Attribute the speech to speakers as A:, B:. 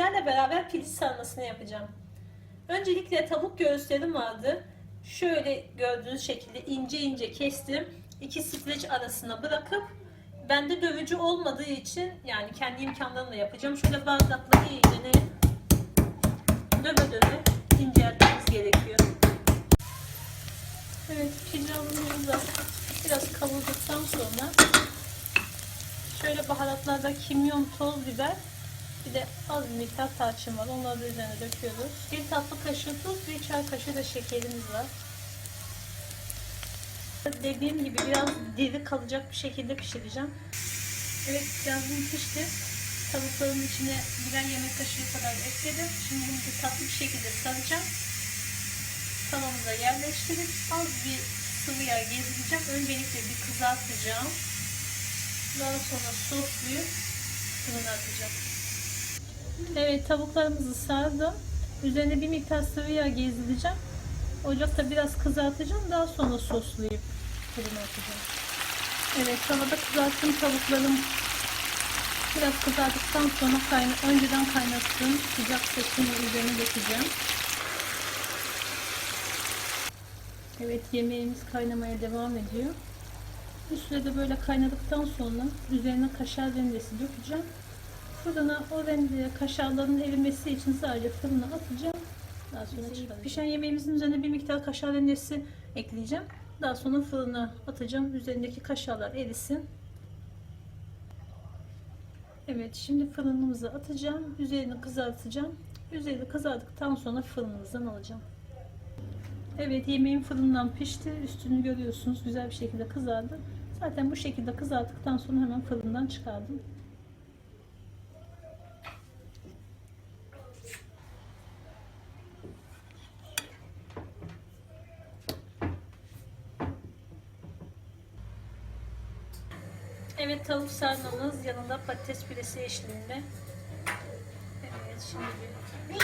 A: sizlerle beraber piliç sarmasını yapacağım. Öncelikle tavuk göğüslerim vardı. Şöyle gördüğünüz şekilde ince ince kestim. İki streç arasına bırakıp bende dövücü olmadığı için yani kendi imkanlarımla yapacağım. Şöyle bardakla iyice döve döve inceltmemiz gerekiyor. Evet pilavımızı da biraz kavurduktan sonra şöyle baharatlarda kimyon, toz biber bir de az bir miktar tarçın var. Onları da üzerine döküyoruz. Bir tatlı kaşığı tuz, bir çay kaşığı da şekerimiz var. Dediğim gibi biraz diri kalacak bir şekilde pişireceğim. Evet pilavım pişti. Tavukların içine birer yemek kaşığı kadar ekledim. Şimdi bunu bir tatlı bir şekilde saracağım. Tavamıza yerleştirip az bir sıvı yağ gezdireceğim. Öncelikle bir kızartacağım. Daha sonra soslayıp fırına atacağım. Evet tavuklarımızı sardım. Üzerine bir miktar sıvı yağ gezdireceğim. Ocakta biraz kızartacağım. Daha sonra soslayıp fırına atacağım. Evet tavada kızarttım tavuklarım biraz kızardıktan sonra kayna önceden kaynattığım sıcak sosunu üzerine dökeceğim. Evet yemeğimiz kaynamaya devam ediyor. Bu sürede böyle kaynadıktan sonra üzerine kaşar rendesi dökeceğim. Fırına o rende kaşarların erimesi için sadece fırına atacağım. Daha sonra çıkaracağım. Pişen yemeğimizin üzerine bir miktar kaşar rendesi ekleyeceğim. Daha sonra fırına atacağım. Üzerindeki kaşarlar erisin. Evet şimdi fırınımıza atacağım. Üzerini kızartacağım. Üzeri kızardıktan sonra fırınımızdan alacağım. Evet yemeğim fırından pişti. Üstünü görüyorsunuz. Güzel bir şekilde kızardı. Zaten bu şekilde kızarttıktan sonra hemen fırından çıkardım. Evet tavuk sarmamız yanında patates püresi eşliğinde. Evet şimdi bir